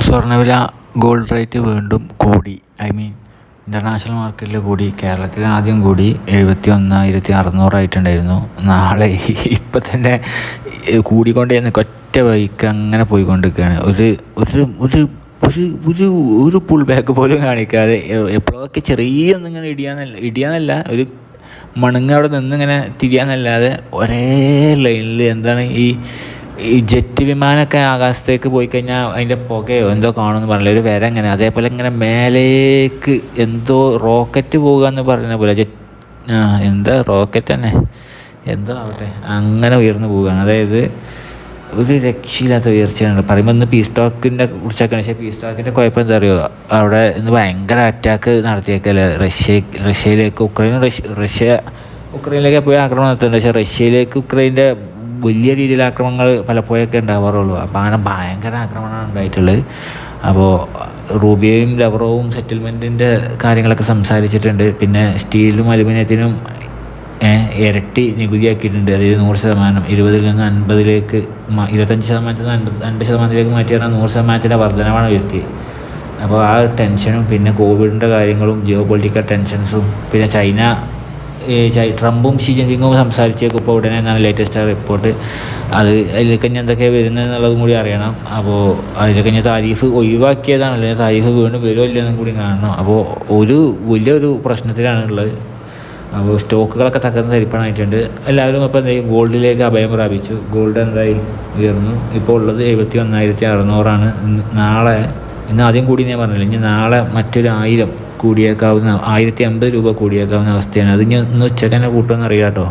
സ്വർണവില gold rate വീണ്ടും കൂടി. ഐ മീൻ ഇന്റർനാഷണൽ മാർക്കറ്റിൽ കൂടി. കേരളത്തിൽ ആദ്യം കൂടി എഴുപത്തി ഒന്നായിരത്തി അറുന്നൂറായിട്ടുണ്ടായിരുന്നു നാളെ ഇപ്പം തന്നെ കൂടിക്കൊണ്ടേ ഒറ്റ വൈക്ക് അങ്ങനെ പോയിക്കൊണ്ടിരിക്കുകയാണ്. ഒരു ഒരു ഒരു ഒരു ഒരു ഒരു പുൾ ബാക്ക് പോലും കാണിക്കാതെ എപ്പോഴൊക്കെ ചെറിയ ഒന്നിങ്ങനെ ഇടിയാന്നല്ല ഇടിയാന്നല്ല ഒരു മണങ്ങ അവിടെ നിന്നിങ്ങനെ തിരിയാന്നല്ലാതെ ഒരേ ലൈനിൽ എന്താണ് ഈ ഈ ജെറ്റ് വിമാനമൊക്കെ ആകാശത്തേക്ക് പോയി കഴിഞ്ഞാൽ അതിന്റെ പുകയോ എന്തോ കാണുമെന്ന് പറഞ്ഞില്ല? ഒരു വര ഇങ്ങനെ അതേപോലെ ഇങ്ങനെ മേലേക്ക് എന്തോ റോക്കറ്റ് പോകുക എന്ന് പറഞ്ഞ പോലെ ജെറ്റ് ആ എന്താ റോക്കറ്റ് തന്നെ? എന്തോ ആവട്ടെ അങ്ങനെ ഉയർന്നു പോവുകയാണ്. അതായത് ഒരു രക്ഷയില്ലാത്ത ഉയർച്ചയാണ്. പറയുമ്പോൾ ഇന്ന് പീസ് ടോക്കിന്റെ കുറിച്ചൊക്കെ പക്ഷേ പീസ് ടോക്കിന്റെ കുഴപ്പം എന്താ അറിയുമോ അവിടെ ഇന്ന് ഭയങ്കര അറ്റാക്ക് നടത്തിയേക്കല്ലേ? റഷ്യ റഷ്യയിലേക്ക് ഉക്രൈൻ റഷ്യ റഷ്യ ഉക്രൈനിലേക്ക് പോയി ആക്രമണം നടത്തുന്നുണ്ട്. പക്ഷേ റഷ്യയിലേക്ക് ഉക്രൈന്റെ വലിയ രീതിയിൽ ആക്രമണങ്ങൾ പലപ്പോഴൊക്കെ ഉണ്ടാവാറുള്ളൂ. അപ്പോൾ അങ്ങനെ ഭയങ്കര ആക്രമണമാണ് ഉണ്ടായിട്ടുള്ളത്. അപ്പോൾ റൂബിയയും ലവറോവും സെറ്റിൽമെന്റിന്റെ കാര്യങ്ങളൊക്കെ സംസാരിച്ചിട്ടുണ്ട്. പിന്നെ സ്റ്റീലും അലുമിനിയത്തിനും ഇരട്ടി നികുതിയാക്കിയിട്ടുണ്ട്. അതായത് നൂറ് ശതമാനം. ഇരുപതിൽ നിന്ന് അൻപതിലേക്ക് ഇരുപത്തഞ്ച് ശതമാനത്തിൽ നിന്ന് അൻപത് അൻപത് ശതമാനത്തിലേക്ക് മാറ്റിയാണ് നൂറ് ശതമാനത്തിന്റെ വർധനമാണ് ഉയർത്തി അപ്പോൾ ആ ടെൻഷനും പിന്നെ കോവിഡിന്റെ കാര്യങ്ങളും ജിയോ പൊളിറ്റിക്കൽ ടെൻഷൻസും പിന്നെ ചൈന ട്രംപും ഷി ജിൻപിങ്ങും സംസാരിച്ചേക്കും ഇപ്പോൾ ഉടനെ എന്നാണ് ലേറ്റസ്റ്റ് റിപ്പോർട്ട് അത് അതിലേക്ക് ഇനി എന്തൊക്കെയാണ് വരുന്നത് എന്നുള്ളതും കൂടി അറിയണം. അപ്പോൾ അതിലേക്ക് ഇനി താരീഫ് ഒഴിവാക്കിയതാണ്. അല്ലെങ്കിൽ താരീഫ് വീണ്ടും വരുമോ ഇല്ലെന്നും കൂടി കാണണം. അപ്പോൾ ഒരു വലിയൊരു പ്രശ്നത്തിലാണ് ഉള്ളത്. അപ്പോൾ സ്റ്റോക്കുകളൊക്കെ തകർന്ന് തരിപ്പണമായിട്ടുണ്ട് എല്ലാവരും ഇപ്പോൾ എന്തായി? ഗോൾഡിലേക്ക് അഭയം പ്രാപിച്ചു. ഗോൾഡ് എന്തായി? ഉയർന്നു. ഇപ്പോൾ ഉള്ളത് എഴുപത്തി ഒന്നായിരത്തി അറുന്നൂറാണ് നാളെ ഇന്ന് ആദ്യം കൂടി ഞാൻ പറഞ്ഞില്ല? ഇനി നാളെ മറ്റൊരു ആയിരം കൂടിയേക്കാവുന്ന ആയിരത്തി അമ്പത് രൂപ കൂടിയേക്കാവുന്ന അവസ്ഥയാണ്. അത് ഇനി ഇന്ന് ഉച്ചയ്ക്ക് കൂട്ടുമെന്ന് അറിയാം കേട്ടോ.